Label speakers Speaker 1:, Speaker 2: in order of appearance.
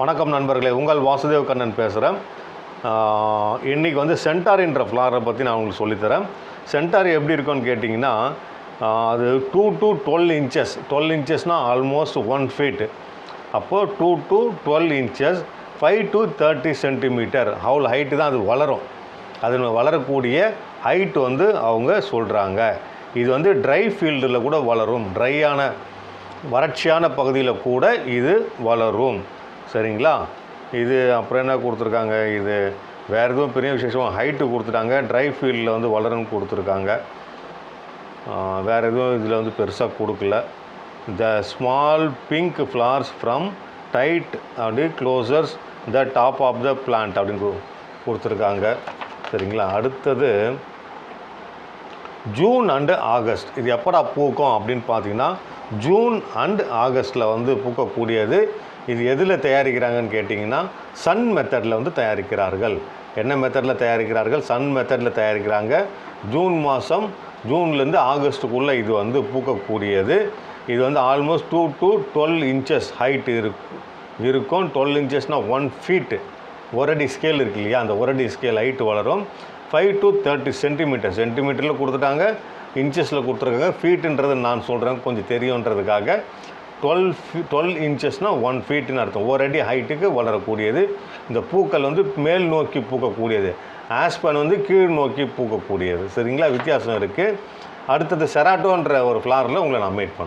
Speaker 1: வணக்கம் நண்பர்களே உங்கள் வாசுதேவ் கண்ணன் பேசுகிறேன் இன்றைக்கி வந்து சென்டாரின்ற ஃப்ளாரை பற்றி நான் உங்களுக்கு சொல்லித்தரேன் சென்டாரி எப்படி இருக்கும்னு கேட்டிங்கன்னா அது two to twelve inches twelve இன்ச்சஸ்னால் almost one feet அப்போது two to twelve inches five to thirty centimetre அவ்வளோ ஹைட்டு தான் அது வளரும். அது வளரக்கூடிய ஹைட் வந்து அவங்க சொல்கிறாங்க இது வந்து ட்ரை ஃபீல்டில் கூட வளரும். ட்ரையான வறட்சியான பகுதியில் கூட இது வளரும். சரிங்களா? இது அப்புறம் என்ன கொடுத்துருக்காங்க? இது வேறு எதுவும் பெரிய விசேஷமாக ஹைட்டு கொடுத்துட்டாங்க. ட்ரை ஃபீல்டில் வந்து வளரும்னு கொடுத்துருக்காங்க. வேறு எதுவும் இதில் வந்து பெருசாக கொடுக்கல. The small pink flowers from tight அப்படி closers the top of the plant அப்படின்னு கொடுத்துருக்காங்க. சரிங்களா? அடுத்தது ஜூன் அண்டு ஆகஸ்ட் இது எப்படா பூக்கும் அப்படின்னு பார்த்தீங்கன்னா ஜூன் அண்ட் ஆகஸ்ட்டில் வந்து பூக்கக்கூடியது. இது எதில் தயாரிக்கிறாங்கன்னு கேட்டிங்கன்னா சன் மெத்தடில் வந்து தயாரிக்கிறார்கள். என்ன மெத்தடில் தயாரிக்கிறார்கள்? சன் மெத்தடில் தயாரிக்கிறாங்க. ஜூன் மாதம் ஜூன்லேருந்து ஆகஸ்ட்டுக்குள்ளே இது வந்து பூக்கக்கூடியது. இது வந்து almost two to twelve inches height இருக்கும். இருக்கும் டுவெல் இன்ச்சஸ்னால் ஒன் ஃபீட்டு ஒரடி ஸ்கேல் இருக்கு இல்லையா? அந்த ஒரடி ஸ்கேல் ஹைட்டு வளரும். ஃபைவ் டு தேர்ட்டி சென்டிமீட்டர் சென்டிமீட்டரில் கொடுத்துட்டாங்க இன்ச்சஸில் கொடுத்துருக்காங்க. ஃபீட்டுன்றது நான் சொல்கிறேன் கொஞ்சம் தெரியுன்றதுக்காக. டுவெல் ஃபீ டுவெல் இன்ச்சஸ்னால் ஒன் ஃபீட்டுன்னு அர்த்தம். ஒரு அடி ஹைட்டுக்கு வளரக்கூடியது. இந்த பூக்கள் வந்து மேல் நோக்கி பூக்கக்கூடியது. ஆஸ்பன் வந்து கீழ் நோக்கி பூக்கக்கூடியது. சரிங்களா? வித்தியாசம் இருக்குது அடுத்தது செராட்டோன்ற ஒரு ஃப்ளாரில் உங்களை நான் மீட் பண்ணுறேன்